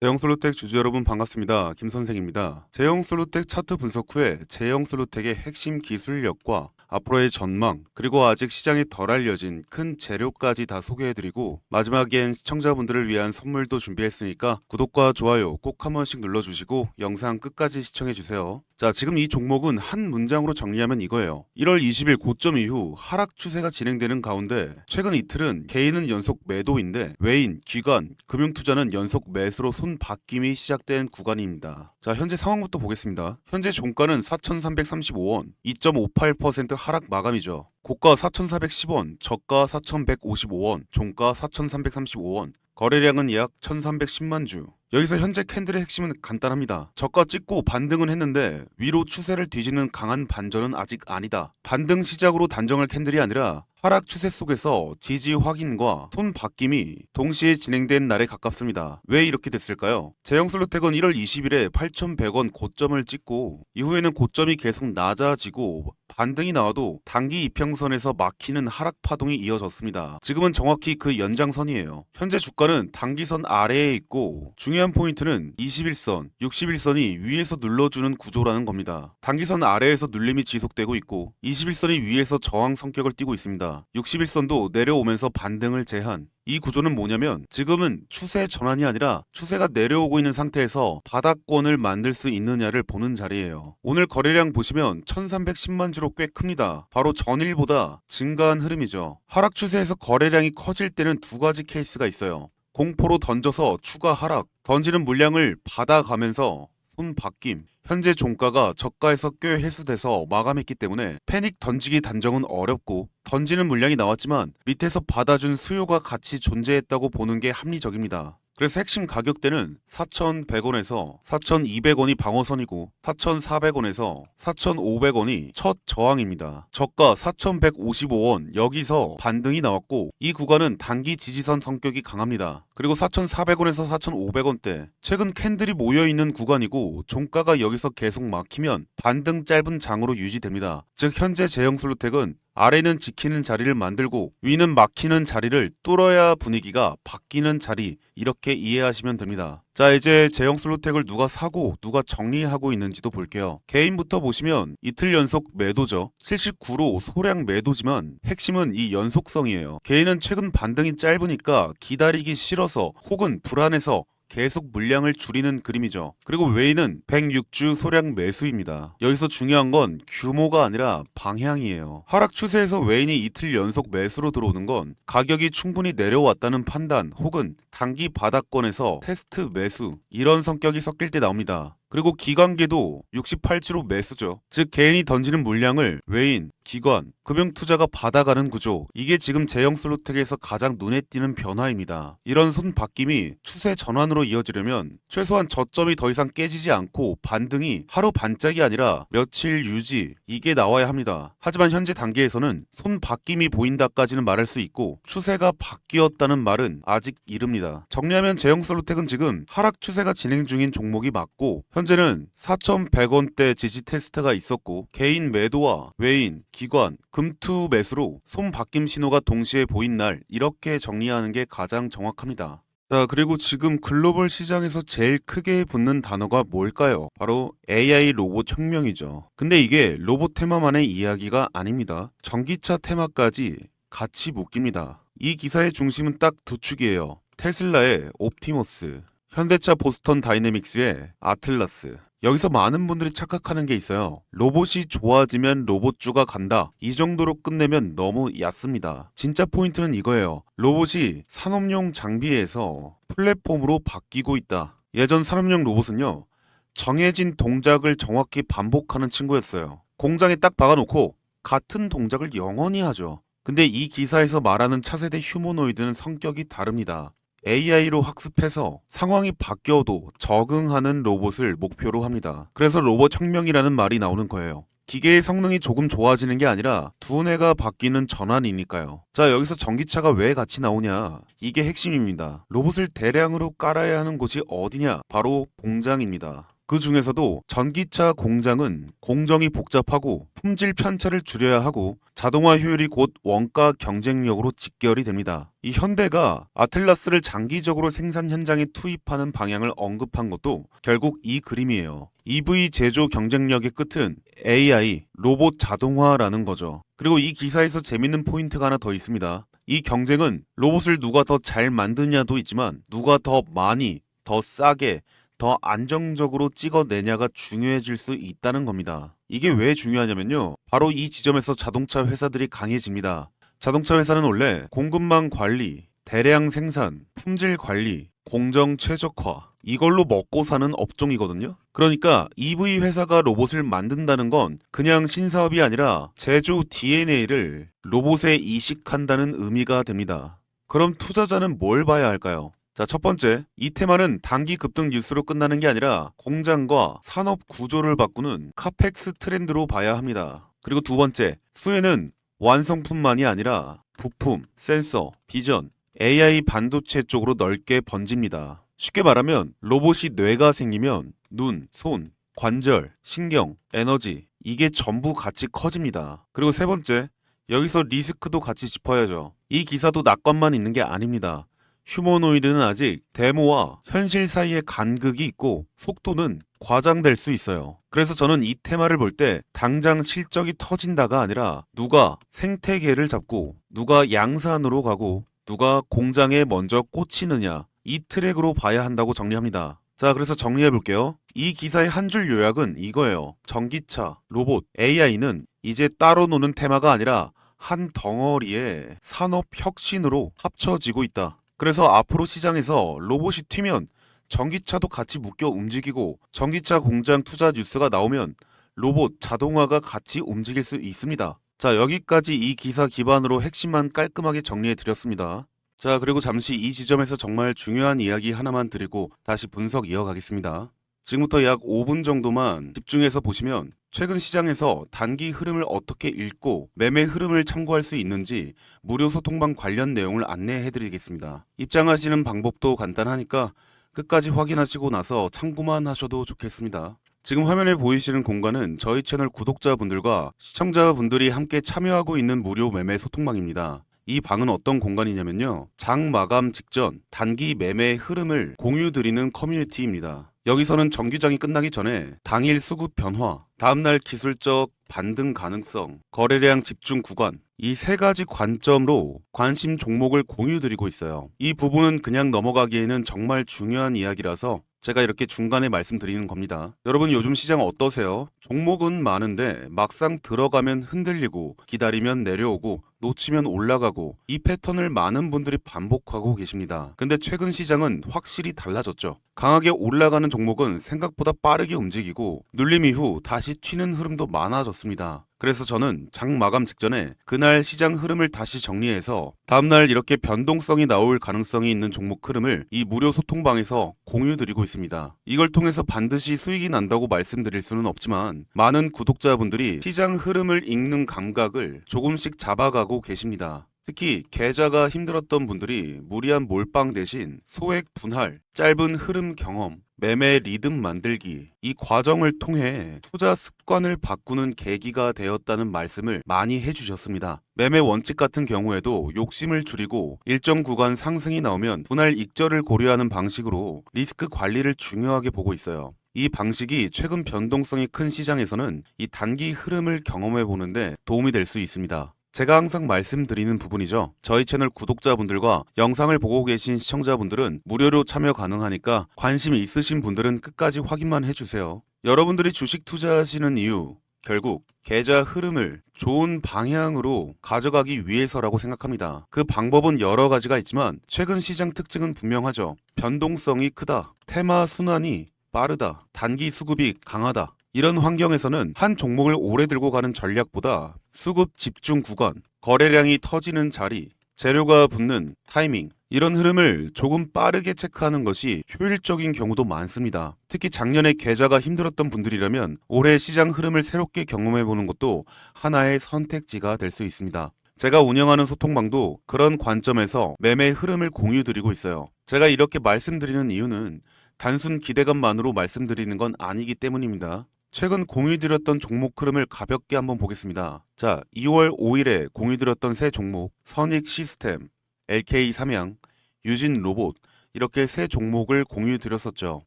제형 솔루텍 주주 여러분 반갑습니다. 김 선생입니다. 제형 솔루텍 차트 분석 후에 제형 솔루텍의 핵심 기술력과 앞으로의 전망, 그리고 아직 시장에 덜 알려진 큰 재료까지 다 소개해드리고 마지막엔 시청자분들을 위한 선물도 준비했으니까 구독과 좋아요 꼭 한 번씩 눌러주시고 영상 끝까지 시청해주세요. 자, 지금 이 종목은 한 문장으로 정리하면 이거예요. 1월 20일 고점 이후 하락 추세가 진행되는 가운데 최근 이틀은 개인은 연속 매도인데 외인, 기관, 금융 투자는 연속 매수로 손 바뀜이 시작된 구간입니다. 자, 현재 상황부터 보겠습니다. 현재 종가는 4,335원, 2.58% 하락 마감이죠. 고가 4,410원, 저가 4,155원, 종가 4,335원, 거래량은 약 1,310만 주. 여기서 현재 캔들의 핵심은 간단합니다. 저가 찍고 반등은 했는데 위로 추세를 뒤지는 강한 반전은 아직 아니다. 반등 시작으로 단정할 캔들이 아니라 하락 추세 속에서 지지 확인과 손 바뀜이 동시에 진행된 날에 가깝습니다. 왜 이렇게 됐을까요? 제형슬루텍은 1월 20일에 8,100원 고점을 찍고 이후에는 고점이 계속 낮아지고 반등이 나와도 단기 이평선에서 막히는 하락 파동이 이어졌습니다. 지금은 정확히 그 연장선이에요. 현재 주가는 단기선 아래에 있고 중요한 포인트는 21선, 61선이 위에서 눌러주는 구조라는 겁니다. 단기선 아래에서 눌림이 지속되고 있고 21선이 위에서 저항 성격을 띠고 있습니다. 61선도 내려오면서 반등을 제한, 이 구조는 뭐냐면 지금은 추세 전환이 아니라 추세가 내려오고 있는 상태에서 바닥권을 만들 수 있느냐를 보는 자리예요. 오늘 거래량 보시면 1310만 주로 꽤 큽니다. 바로 전일보다 증가한 흐름이죠. 하락 추세에서 거래량이 커질 때는 두 가지 케이스가 있어요. 공포로 던져서 추가 하락, 던지는 물량을 받아가면서 손 바뀜. 현재 종가가 저가에서 꽤 회수돼서 마감했기 때문에 패닉 던지기 단정은 어렵고 던지는 물량이 나왔지만 밑에서 받아준 수요가 같이 존재했다고 보는 게 합리적입니다. 그래서 핵심 가격대는 4,100원에서 4,200원이 방어선이고 4,400원에서 4,500원이 첫 저항입니다. 저가 4,155원 여기서 반등이 나왔고 이 구간은 단기 지지선 성격이 강합니다. 그리고 4,400원에서 4,500원대 최근 캔들이 모여 있는 구간이고 종가가 여기서 계속 막히면 반등 짧은 장으로 유지됩니다. 즉 현재 제형슬루텍은 아래는 지키는 자리를 만들고 위는 막히는 자리를 뚫어야 분위기가 바뀌는 자리 이렇게 이해하시면 됩니다. 자 이제 제형 슬로텍을 누가 사고 누가 정리하고 있는지도 볼게요. 개인부터 보시면 이틀 연속 매도죠. 79로 소량 매도지만 핵심은 이 연속성이에요. 개인은 최근 반등이 짧으니까 기다리기 싫어서 혹은 불안해서 계속 물량을 줄이는 그림이죠. 그리고 외인은 106주 소량 매수입니다. 여기서 중요한 건 규모가 아니라 방향이에요. 하락 추세에서 외인이 이틀 연속 매수로 들어오는 건 가격이 충분히 내려왔다는 판단 혹은 단기 바닥권에서 테스트 매수 이런 성격이 섞일 때 나옵니다. 그리고 기관계도 68주로 매수죠. 즉 개인이 던지는 물량을 외인, 기관, 금융투자가 받아가는 구조. 이게 지금 제형 슬로텍에서 가장 눈에 띄는 변화입니다. 이런 손 바뀜이 추세 전환으로 이어지려면 최소한 저점이 더 이상 깨지지 않고 반등이 하루 반짝이 아니라 며칠 유지 이게 나와야 합니다. 하지만 현재 단계에서는 손 바뀜이 보인다까지는 말할 수 있고 추세가 바뀌었다는 말은 아직 이릅니다. 정리하면 제형 슬로텍은 지금 하락 추세가 진행 중인 종목이 맞고 현재는 4,100원대 지지 테스트가 있었고 개인 매도와 외인, 기관, 금투 매수로 손 바뀜 신호가 동시에 보인 날 이렇게 정리하는 게 가장 정확합니다. 자, 그리고 지금 글로벌 시장에서 제일 크게 붙는 단어가 뭘까요? 바로 AI 로봇 혁명이죠. 근데 이게 로봇 테마만의 이야기가 아닙니다. 전기차 테마까지 같이 묶입니다. 이 기사의 중심은 딱 두 축이에요. 테슬라의 옵티머스, 현대차 보스턴 다이내믹스의 아틀라스. 여기서 많은 분들이 착각하는 게 있어요. 로봇이 좋아지면 로봇주가 간다. 이 정도로 끝내면 너무 얕습니다. 진짜 포인트는 이거예요. 로봇이 산업용 장비에서 플랫폼으로 바뀌고 있다. 예전 산업용 로봇은요. 정해진 동작을 정확히 반복하는 친구였어요. 공장에 딱 박아놓고 같은 동작을 영원히 하죠. 근데 이 기사에서 말하는 차세대 휴머노이드는 성격이 다릅니다. AI로 학습해서 상황이 바뀌어도 적응하는 로봇을 목표로 합니다. 그래서 로봇 혁명이라는 말이 나오는 거예요. 기계의 성능이 조금 좋아지는 게 아니라 두뇌가 바뀌는 전환이니까요. 자, 여기서 전기차가 왜 같이 나오냐? 이게 핵심입니다. 로봇을 대량으로 깔아야 하는 곳이 어디냐? 바로 공장입니다. 그 중에서도 전기차 공장은 공정이 복잡하고 품질 편차를 줄여야 하고 자동화 효율이 곧 원가 경쟁력으로 직결이 됩니다. 이 현대가 아틀라스를 장기적으로 생산 현장에 투입하는 방향을 언급한 것도 결국 이 그림이에요. EV 제조 경쟁력의 끝은 AI, 로봇 자동화라는 거죠. 그리고 이 기사에서 재밌는 포인트가 하나 더 있습니다. 이 경쟁은 로봇을 누가 더 잘 만드냐도 있지만 누가 더 많이, 더 싸게, 더 안정적으로 찍어내냐가 중요해질 수 있다는 겁니다. 이게 왜 중요하냐면요. 바로 이 지점에서 자동차 회사들이 강해집니다. 자동차 회사는 원래 공급망 관리, 대량 생산, 품질 관리, 공정 최적화 이걸로 먹고 사는 업종이거든요. 그러니까 EV 회사가 로봇을 만든다는 건 그냥 신사업이 아니라 제조 DNA를 로봇에 이식한다는 의미가 됩니다. 그럼 투자자는 뭘 봐야 할까요? 자, 첫 번째, 이 테마는 단기 급등 뉴스로 끝나는 게 아니라 공장과 산업 구조를 바꾸는 카펙스 트렌드로 봐야 합니다. 그리고 두 번째, 수혜는 완성품만이 아니라 부품, 센서, 비전, AI 반도체 쪽으로 넓게 번집니다. 쉽게 말하면 로봇이 뇌가 생기면 눈, 손, 관절, 신경, 에너지 이게 전부 같이 커집니다. 그리고 세 번째, 여기서 리스크도 같이 짚어야죠. 이 기사도 낙관만 있는 게 아닙니다. 휴머노이드는 아직 데모와 현실 사이에 간극이 있고 속도는 과장될 수 있어요. 그래서 저는 이 테마를 볼 때 당장 실적이 터진다가 아니라 누가 생태계를 잡고 누가 양산으로 가고 누가 공장에 먼저 꽂히느냐 이 트랙으로 봐야 한다고 정리합니다. 자, 그래서 정리해 볼게요. 이 기사의 한 줄 요약은 이거예요. 전기차, 로봇, AI는 이제 따로 노는 테마가 아니라 한 덩어리의 산업 혁신으로 합쳐지고 있다. 그래서 앞으로 시장에서 로봇이 튀면 전기차도 같이 묶여 움직이고 전기차 공장 투자 뉴스가 나오면 로봇 자동화가 같이 움직일 수 있습니다. 자, 여기까지 이 기사 기반으로 핵심만 깔끔하게 정리해 드렸습니다. 자, 그리고 잠시 이 지점에서 정말 중요한 이야기 하나만 드리고 다시 분석 이어가겠습니다. 지금부터 약 5분 정도만 집중해서 보시면 최근 시장에서 단기 흐름을 어떻게 읽고 매매 흐름을 참고할 수 있는지 무료 소통방 관련 내용을 안내해 드리겠습니다. 입장하시는 방법도 간단하니까 끝까지 확인하시고 나서 참고만 하셔도 좋겠습니다. 지금 화면에 보이시는 공간은 저희 채널 구독자분들과 시청자분들이 함께 참여하고 있는 무료 매매 소통방입니다. 이 방은 어떤 공간이냐면요. 장 마감 직전 단기 매매 흐름을 공유 드리는 커뮤니티입니다. 여기서는 정규장이 끝나기 전에 당일 수급 변화, 다음날 기술적 반등 가능성, 거래량 집중 구간, 이 세 가지 관점으로 관심 종목을 공유 드리고 있어요. 이 부분은 그냥 넘어가기에는 정말 중요한 이야기라서 제가 이렇게 중간에 말씀드리는 겁니다. 여러분 요즘 시장 어떠세요? 종목은 많은데 막상 들어가면 흔들리고 기다리면 내려오고 놓치면 올라가고 이 패턴을 많은 분들이 반복하고 계십니다. 근데 최근 시장은 확실히 달라졌죠. 강하게 올라가는 종목은 생각보다 빠르게 움직이고 눌림 이후 다시 튀는 흐름도 많아졌습니다. 그래서 저는 장 마감 직전에 그날 시장 흐름을 다시 정리해서 다음날 이렇게 변동성이 나올 가능성이 있는 종목 흐름을 이 무료 소통방에서 공유 드리고 있습니다. 이걸 통해서 반드시 수익이 난다고 말씀드릴 수는 없지만 많은 구독자분들이 시장 흐름을 읽는 감각을 조금씩 잡아가고 계십니다. 특히 계좌가 힘들었던 분들이 무리한 몰빵 대신 소액 분할, 짧은 흐름 경험, 매매 리듬 만들기 이 과정을 통해 투자 습관을 바꾸는 계기가 되었다는 말씀을 많이 해주셨습니다. 매매 원칙 같은 경우에도 욕심을 줄이고 일정 구간 상승이 나오면 분할 익절을 고려하는 방식으로 리스크 관리를 중요하게 보고 있어요. 이 방식이 최근 변동성이 큰 시장에서는 이 단기 흐름을 경험해 보는데 도움이 될 수 있습니다. 제가 항상 말씀드리는 부분이죠. 저희 채널 구독자분들과 영상을 보고 계신 시청자분들은 무료로 참여 가능하니까 관심 있으신 분들은 끝까지 확인만 해주세요. 여러분들이 주식 투자하시는 이유, 결국 계좌 흐름을 좋은 방향으로 가져가기 위해서라고 생각합니다. 그 방법은 여러 가지가 있지만 최근 시장 특징은 분명하죠. 변동성이 크다. 테마 순환이 빠르다. 단기 수급이 강하다. 이런 환경에서는 한 종목을 오래 들고 가는 전략보다 수급 집중 구간, 거래량이 터지는 자리, 재료가 붙는 타이밍, 이런 흐름을 조금 빠르게 체크하는 것이 효율적인 경우도 많습니다. 특히 작년에 계좌가 힘들었던 분들이라면 올해 시장 흐름을 새롭게 경험해 보는 것도 하나의 선택지가 될 수 있습니다. 제가 운영하는 소통방도 그런 관점에서 매매 흐름을 공유 드리고 있어요. 제가 이렇게 말씀드리는 이유는 단순 기대감만으로 말씀드리는 건 아니기 때문입니다. 최근 공유드렸던 종목 흐름을 가볍게 한번 보겠습니다. 자, 2월 5일에 공유드렸던 새 종목 선익 시스템, LK 삼양, 유진 로봇 이렇게 세 종목을 공유드렸었죠.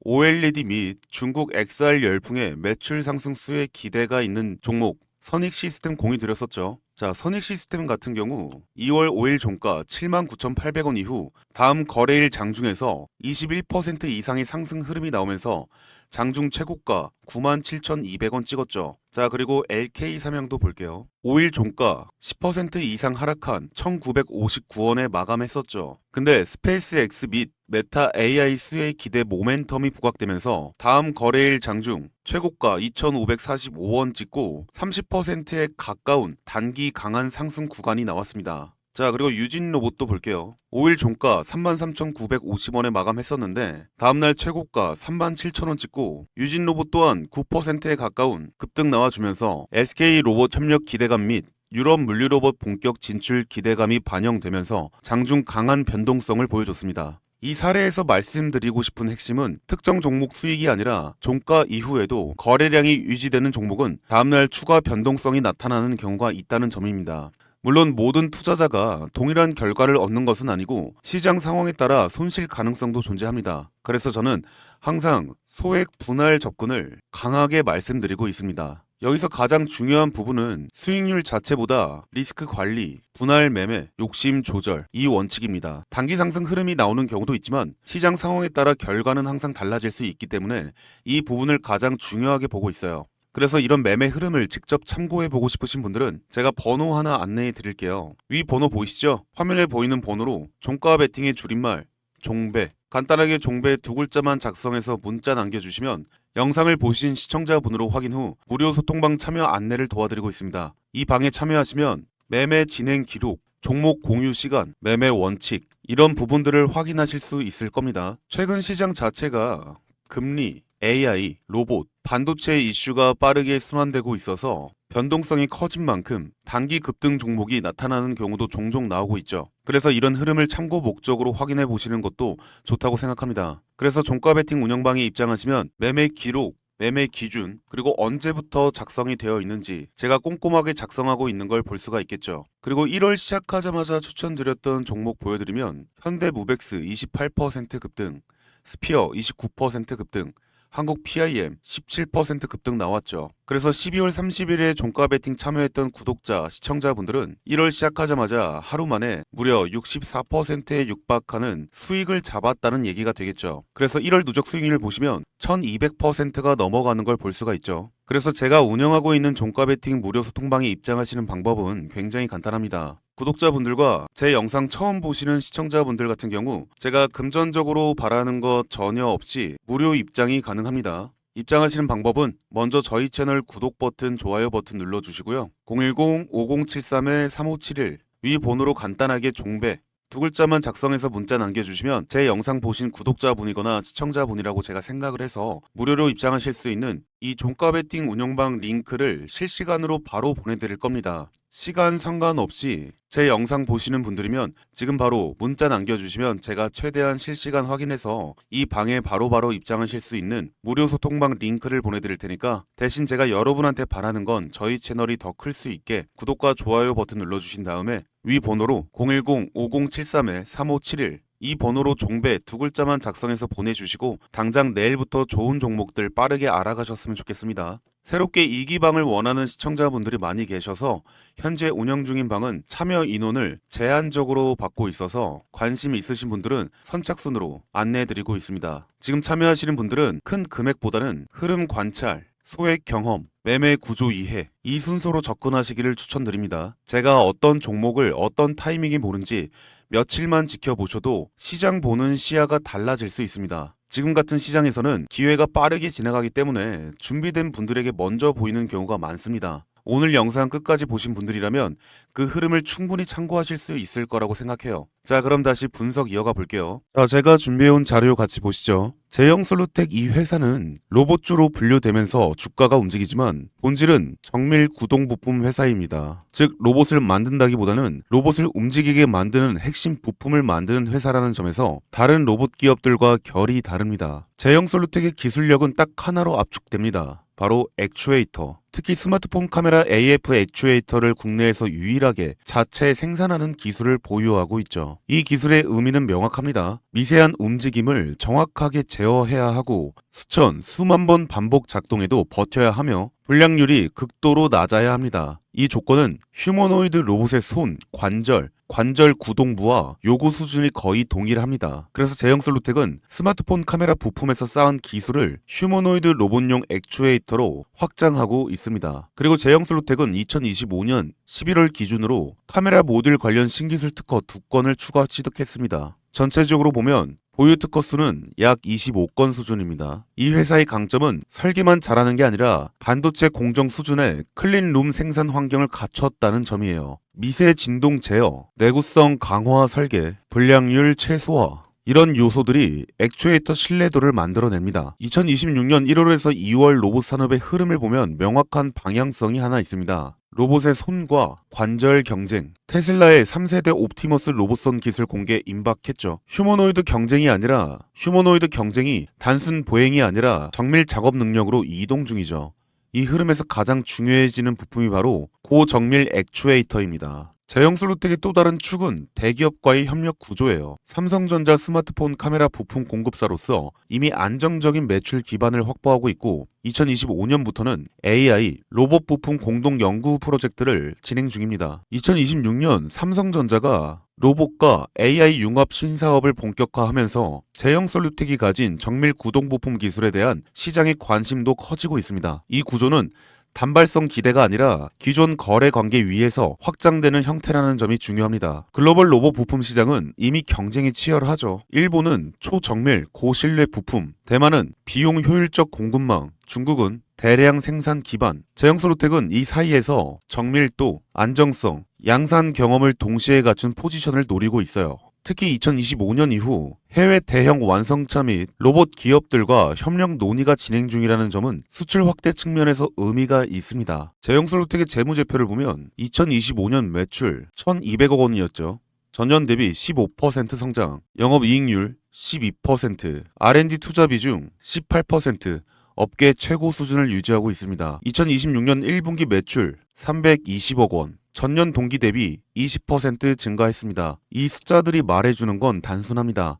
OLED 및 중국 XR 열풍의 매출 상승수에 기대가 있는 종목 선익 시스템 공유드렸었죠. 자, 선익 시스템 같은 경우 2월 5일 종가 79,800원 이후 다음 거래일 장중에서 21% 이상의 상승 흐름이 나오면서 장중 최고가 97,200원 찍었죠. 자, 그리고 LK 삼양도 볼게요. 5일 종가 10% 이상 하락한 1,959원에 마감했었죠. 근데 스페이스 X 및 메타 AI 수의 기대 모멘텀이 부각되면서 다음 거래일 장중 최고가 2,545원 찍고 30%에 가까운 단기 강한 상승 구간이 나왔습니다. 자, 그리고 유진 로봇도 볼게요. 5일 종가 33,950원에 마감했었는데 다음날 최고가 37,000원 찍고 유진 로봇 또한 9%에 가까운 급등 나와주면서 SK 로봇 협력 기대감 및 유럽 물류 로봇 본격 진출 기대감이 반영되면서 장중 강한 변동성을 보여줬습니다. 이 사례에서 말씀드리고 싶은 핵심은 특정 종목 수익이 아니라 종가 이후에도 거래량이 유지되는 종목은 다음날 추가 변동성이 나타나는 경우가 있다는 점입니다. 물론 모든 투자자가 동일한 결과를 얻는 것은 아니고 시장 상황에 따라 손실 가능성도 존재합니다. 그래서 저는 항상 소액 분할 접근을 강하게 말씀드리고 있습니다. 여기서 가장 중요한 부분은 수익률 자체보다 리스크 관리, 분할 매매, 욕심 조절 이 원칙입니다. 단기 상승 흐름이 나오는 경우도 있지만 시장 상황에 따라 결과는 항상 달라질 수 있기 때문에 이 부분을 가장 중요하게 보고 있어요. 그래서 이런 매매 흐름을 직접 참고해 보고 싶으신 분들은 제가 번호 하나 안내해 드릴게요. 위 번호 보이시죠? 화면에 보이는 번호로 종가 베팅의 줄임말 종배 간단하게 종배 두 글자만 작성해서 문자 남겨주시면 영상을 보신 시청자분으로 확인 후 무료 소통방 참여 안내를 도와드리고 있습니다. 이 방에 참여하시면 매매 진행 기록, 종목 공유 시간, 매매 원칙 이런 부분들을 확인하실 수 있을 겁니다. 최근 시장 자체가 금리, AI, 로봇, 반도체 이슈가 빠르게 순환되고 있어서 변동성이 커진 만큼 단기 급등 종목이 나타나는 경우도 종종 나오고 있죠. 그래서 이런 흐름을 참고 목적으로 확인해 보시는 것도 좋다고 생각합니다. 그래서 종가 베팅 운영방에 입장하시면 매매 기록, 매매 기준, 그리고 언제부터 작성이 되어 있는지 제가 꼼꼼하게 작성하고 있는 걸 볼 수가 있겠죠. 그리고 1월 시작하자마자 추천드렸던 종목 보여드리면 현대무벡스 28% 급등, 스피어 29% 급등, 한국 PIM 17% 급등 나왔죠. 그래서 12월 30일에 종가 베팅 참여했던 구독자, 시청자분들은 1월 시작하자마자 하루 만에 무려 64%에 육박하는 수익을 잡았다는 얘기가 되겠죠. 그래서 1월 누적 수익률을 보시면 1200%가 넘어가는 걸 볼 수가 있죠. 그래서 제가 운영하고 있는 종가 베팅 무료 소통방에 입장하시는 방법은 굉장히 간단합니다. 구독자분들과 제 영상 처음 보시는 시청자분들 같은 경우 제가 금전적으로 바라는 것 전혀 없이 무료 입장이 가능합니다. 입장하시는 방법은 먼저 저희 채널 구독 버튼, 좋아요 버튼 눌러주시고요. 010-5073-3571 위 번호로 간단하게 종배 두 글자만 작성해서 문자 남겨주시면 제 영상 보신 구독자분이거나 시청자분이라고 제가 생각을 해서 무료로 입장하실 수 있는 이 종가 베팅 운영방 링크를 실시간으로 바로 보내드릴 겁니다. 시간 상관없이 제 영상 보시는 분들이면 지금 바로 문자 남겨주시면 제가 최대한 실시간 확인해서 이 방에 바로 바로 입장하실 수 있는 무료 소통방 링크를 보내드릴 테니까 대신 제가 여러분한테 바라는 건 저희 채널이 더 클 수 있게 구독과 좋아요 버튼 눌러주신 다음에 위 번호로 010-5073-3571 이 번호로 종배 두 글자만 작성해서 보내주시고 당장 내일부터 좋은 종목들 빠르게 알아가셨으면 좋겠습니다. 새롭게 이기방을 원하는 시청자분들이 많이 계셔서 현재 운영 중인 방은 참여 인원을 제한적으로 받고 있어서 관심이 있으신 분들은 선착순으로 안내해드리고 있습니다. 지금 참여하시는 분들은 큰 금액보다는 흐름 관찰, 소액 경험, 매매 구조 이해 이 순서로 접근하시기를 추천드립니다. 제가 어떤 종목을 어떤 타이밍에 보는지 며칠만 지켜보셔도 시장 보는 시야가 달라질 수 있습니다. 지금 같은 시장에서는 기회가 빠르게 지나가기 때문에 준비된 분들에게 먼저 보이는 경우가 많습니다. 오늘 영상 끝까지 보신 분들이라면 그 흐름을 충분히 참고하실 수 있을 거라고 생각해요. 자, 그럼 다시 분석 이어가 볼게요. 자, 제가 준비해온 자료 같이 보시죠. 제형 솔루텍 이 회사는 로봇주로 분류되면서 주가가 움직이지만 본질은 정밀 구동 부품 회사입니다. 즉, 로봇을 만든다기보다는 로봇을 움직이게 만드는 핵심 부품을 만드는 회사라는 점에서 다른 로봇 기업들과 결이 다릅니다. 제형 솔루텍의 기술력은 딱 하나로 압축됩니다. 바로 액추에이터. 특히 스마트폰 카메라 AF 액추에이터를 국내에서 유일하게 자체 생산하는 기술을 보유하고 있죠. 이 기술의 의미는 명확합니다. 미세한 움직임을 정확하게 제어해야 하고 수천, 수만 번 반복 작동해도 버텨야 하며 불량률이 극도로 낮아야 합니다. 이 조건은 휴머노이드 로봇의 손, 관절, 관절 구동부와 요구 수준이 거의 동일합니다. 그래서 제형 솔루텍은 스마트폰 카메라 부품에서 쌓은 기술을 휴머노이드 로봇용 액추에이터로 확장하고 있습니다. 그리고 제형 솔루텍은 2025년 11월 기준으로 카메라 모듈 관련 신기술 특허 두 건을 추가 취득했습니다. 전체적으로 보면 보유 특허 수는 약 25건 수준입니다. 이 회사의 강점은 설계만 잘하는 게 아니라 반도체 공정 수준의 클린룸 생산 환경을 갖췄다는 점이에요. 미세 진동 제어, 내구성 강화 설계, 불량률 최소화, 이런 요소들이 액추에이터 신뢰도를 만들어냅니다. 2026년 1월에서 2월 로봇 산업의 흐름을 보면 명확한 방향성이 하나 있습니다. 로봇의 손과 관절 경쟁, 테슬라의 3세대 옵티머스 로봇선 기술 공개 임박했죠. 휴머노이드 경쟁이 아니라 휴머노이드 경쟁이 단순 보행이 아니라 정밀 작업 능력으로 이동 중이죠. 이 흐름에서 가장 중요해지는 부품이 바로 고정밀 액추에이터입니다. 제형 솔루텍의 또 다른 축은 대기업과의 협력 구조예요. 삼성전자 스마트폰 카메라 부품 공급사로서 이미 안정적인 매출 기반을 확보하고 있고 2025년부터는 AI 로봇 부품 공동 연구 프로젝트를 진행 중입니다. 2026년 삼성전자가 로봇과 AI 융합 신사업을 본격화하면서 제형 솔루텍이 가진 정밀 구동 부품 기술에 대한 시장의 관심도 커지고 있습니다. 이 구조는 단발성 기대가 아니라 기존 거래 관계 위에서 확장되는 형태라는 점이 중요합니다. 글로벌 로봇 부품 시장은 이미 경쟁이 치열하죠. 일본은 초정밀 고신뢰 부품, 대만은 비용 효율적 공급망, 중국은 대량 생산 기반, 제형솔루텍은 이 사이에서 정밀도, 안정성, 양산 경험을 동시에 갖춘 포지션을 노리고 있어요. 특히 2025년 이후 해외 대형 완성차 및 로봇 기업들과 협력 논의가 진행 중이라는 점은 수출 확대 측면에서 의미가 있습니다. 제형솔루텍의 재무제표를 보면 2025년 매출 1,200억 원이었죠. 전년 대비 15% 성장, 영업이익률 12%, R&D 투자 비중 18%, 업계 최고 수준을 유지하고 있습니다. 2026년 1분기 매출 320억 원, 전년 동기 대비 20% 증가했습니다. 이 숫자들이 말해주는 건 단순합니다.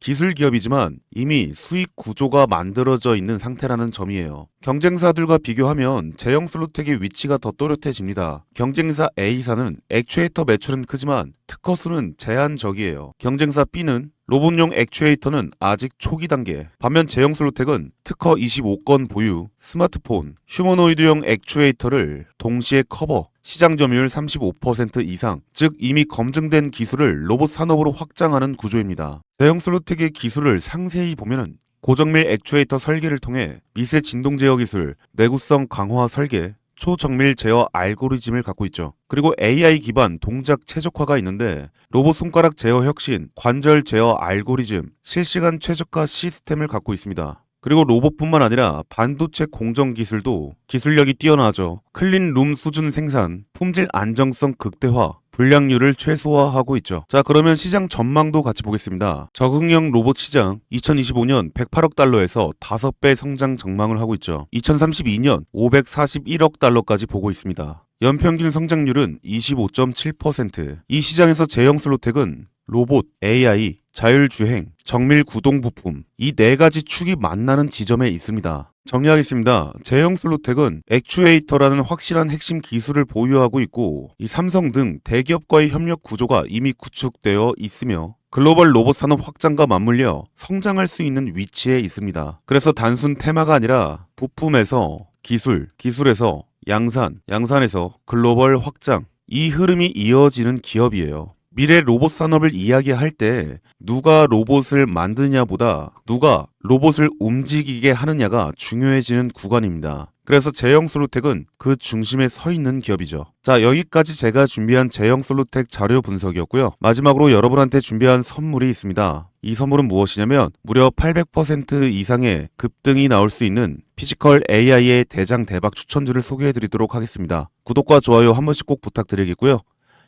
기술 기업이지만 이미 수익 구조가 만들어져 있는 상태라는 점이에요. 경쟁사들과 비교하면 제형 솔루텍의 위치가 더 또렷해집니다. 경쟁사 A사는 액추에이터 매출은 크지만 특허 수는 제한적이에요. 경쟁사 B는 로봇용 액추에이터는 아직 초기 단계. 반면 제형 솔루텍은 특허 25건 보유, 스마트폰, 휴머노이드용 액추에이터를 동시에 커버, 시장 점유율 35% 이상, 즉 이미 검증된 기술을 로봇 산업으로 확장하는 구조입니다. 제형 솔루텍의 기술을 상세히 보면 고정밀 액추에이터 설계를 통해 미세 진동 제어 기술, 내구성 강화 설계, 초정밀 제어 알고리즘을 갖고 있죠. 그리고 AI 기반 동작 최적화가 있는데 로봇 손가락 제어 혁신, 관절 제어 알고리즘, 실시간 최적화 시스템을 갖고 있습니다. 그리고 로봇뿐만 아니라 반도체 공정 기술도 기술력이 뛰어나죠. 클린 룸 수준 생산, 품질 안정성 극대화, 불량률을 최소화하고 있죠. 자, 그러면 시장 전망도 같이 보겠습니다. 적응형 로봇 시장 2025년 108억 달러에서 5배 성장 전망을 하고 있죠. 2032년 541억 달러까지 보고 있습니다. 연평균 성장률은 25.7%. 이 시장에서 제형 슬로텍은 로봇, AI, 자율주행, 정밀 구동 부품 이 네 가지 축이 만나는 지점에 있습니다. 정리하겠습니다. 제형 슬로텍은 액추에이터라는 확실한 핵심 기술을 보유하고 있고 이 삼성 등 대기업과의 협력 구조가 이미 구축되어 있으며 글로벌 로봇 산업 확장과 맞물려 성장할 수 있는 위치에 있습니다. 그래서 단순 테마가 아니라 부품에서 기술, 기술에서 양산, 양산에서 글로벌 확장 이 흐름이 이어지는 기업이에요. 미래 로봇 산업을 이야기할 때 누가 로봇을 만드냐보다 누가 로봇을 움직이게 하느냐가 중요해지는 구간입니다. 그래서 제형 솔루텍은 그 중심에 서 있는 기업이죠. 자, 여기까지 제가 준비한 제형 솔루텍 자료 분석이었고요. 마지막으로 여러분한테 준비한 선물이 있습니다. 이 선물은 무엇이냐면 무려 800% 이상의 급등이 나올 수 있는 피지컬 AI의 대장 대박 추천주를 소개해 드리도록 하겠습니다. 구독과 좋아요 한 번씩 꼭 부탁드리겠고요.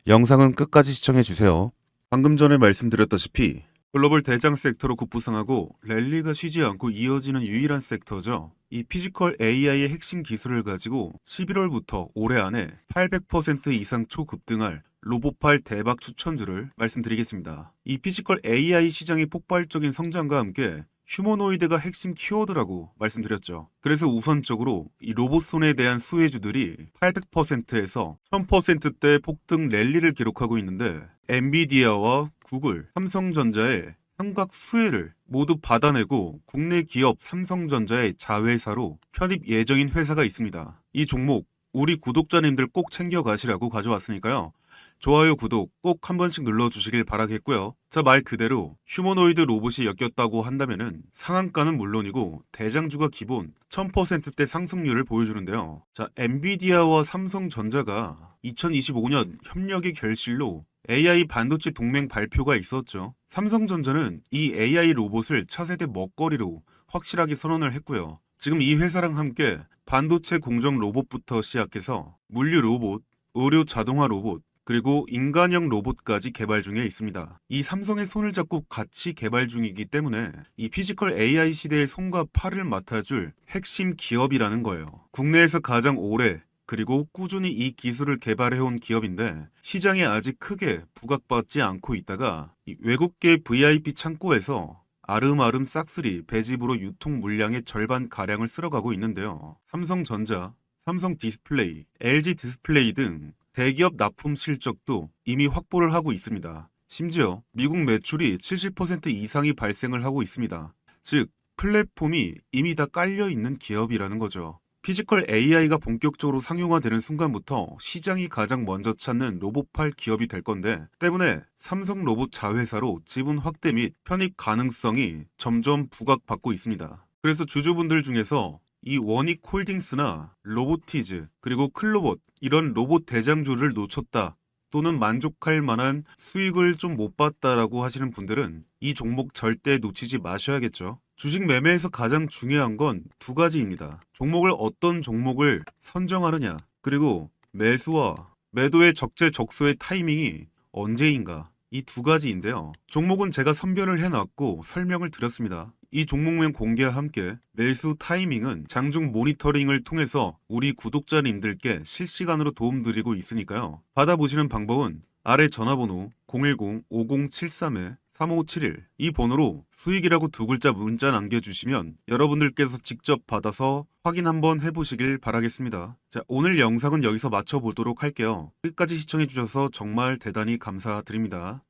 영상은 끝까지 시청해 주세요. 방금 전에 말씀드렸다시피 글로벌 대장 섹터로 급부상하고 랠리가 쉬지 않고 이어지는 유일한 섹터죠. 이 피지컬 AI의 핵심 기술을 가지고 11월부터 올해 안에 800% 이상 초급등할 로보팔 대박 추천주를 말씀드리겠습니다. 이 피지컬 AI 시장의 폭발적인 성장과 함께 휴머노이드가 핵심 키워드라고 말씀드렸죠. 그래서 우선적으로 이 로봇손에 대한 수혜주들이 800%에서 1000%대 폭등 랠리를 기록하고 있는데 엔비디아와 구글, 삼성전자의 삼각 수혜를 모두 받아내고 국내 기업 삼성전자의 자회사로 편입 예정인 회사가 있습니다. 이 종목 우리 구독자님들 꼭 챙겨가시라고 가져왔으니까요. 좋아요, 구독 꼭 한 번씩 눌러주시길 바라겠고요. 자, 말 그대로 휴머노이드 로봇이 엮였다고 한다면은 상한가는 물론이고 대장주가 기본 1000%대 상승률을 보여주는데요. 자, 엔비디아와 삼성전자가 2025년 협력의 결실로 AI 반도체 동맹 발표가 있었죠. 삼성전자는 이 AI 로봇을 차세대 먹거리로 확실하게 선언을 했고요. 지금 이 회사랑 함께 반도체 공정 로봇부터 시작해서 물류 로봇, 의료 자동화 로봇, 그리고 인간형 로봇까지 개발 중에 있습니다. 이 삼성의 손을 잡고 같이 개발 중이기 때문에 이 피지컬 AI 시대의 손과 팔을 맡아줄 핵심 기업이라는 거예요. 국내에서 가장 오래 그리고 꾸준히 이 기술을 개발해온 기업인데 시장에 아직 크게 부각받지 않고 있다가 이 외국계 VIP 창고에서 아름아름 싹쓸이 배집으로 유통 물량의 절반 가량을 쓸어가고 있는데요. 삼성전자, 삼성 디스플레이, LG 디스플레이 등 대기업 납품 실적도 이미 확보를 하고 있습니다. 심지어 미국 매출이 70% 이상이 발생을 하고 있습니다. 즉, 플랫폼이 이미 다 깔려 있는 기업이라는 거죠. 피지컬 AI가 본격적으로 상용화되는 순간부터 시장이 가장 먼저 찾는 로봇팔 기업이 될 건데 때문에 삼성 로봇 자회사로 지분 확대 및 편입 가능성이 점점 부각받고 있습니다. 그래서 주주분들 중에서 이 원익 홀딩스나 로보티즈 그리고 클로봇 이런 로봇 대장주를 놓쳤다 또는 만족할 만한 수익을 좀 못 봤다라고 하시는 분들은 이 종목 절대 놓치지 마셔야겠죠. 주식 매매에서 가장 중요한 건 두 가지입니다. 종목을 어떤 종목을 선정하느냐 그리고 매수와 매도의 적재적소의 타이밍이 언제인가 이 두 가지인데요. 종목은 제가 선별을 해놨고 설명을 드렸습니다. 이 종목명 공개와 함께 매수 타이밍은 장중 모니터링을 통해서 우리 구독자님들께 실시간으로 도움드리고 있으니까요. 받아보시는 방법은 아래 전화번호 010-5073-3571 이 번호로 수익이라고 두 글자 문자 남겨주시면 여러분들께서 직접 받아서 확인 한번 해보시길 바라겠습니다. 자, 오늘 영상은 여기서 마쳐보도록 할게요. 끝까지 시청해주셔서 정말 대단히 감사드립니다.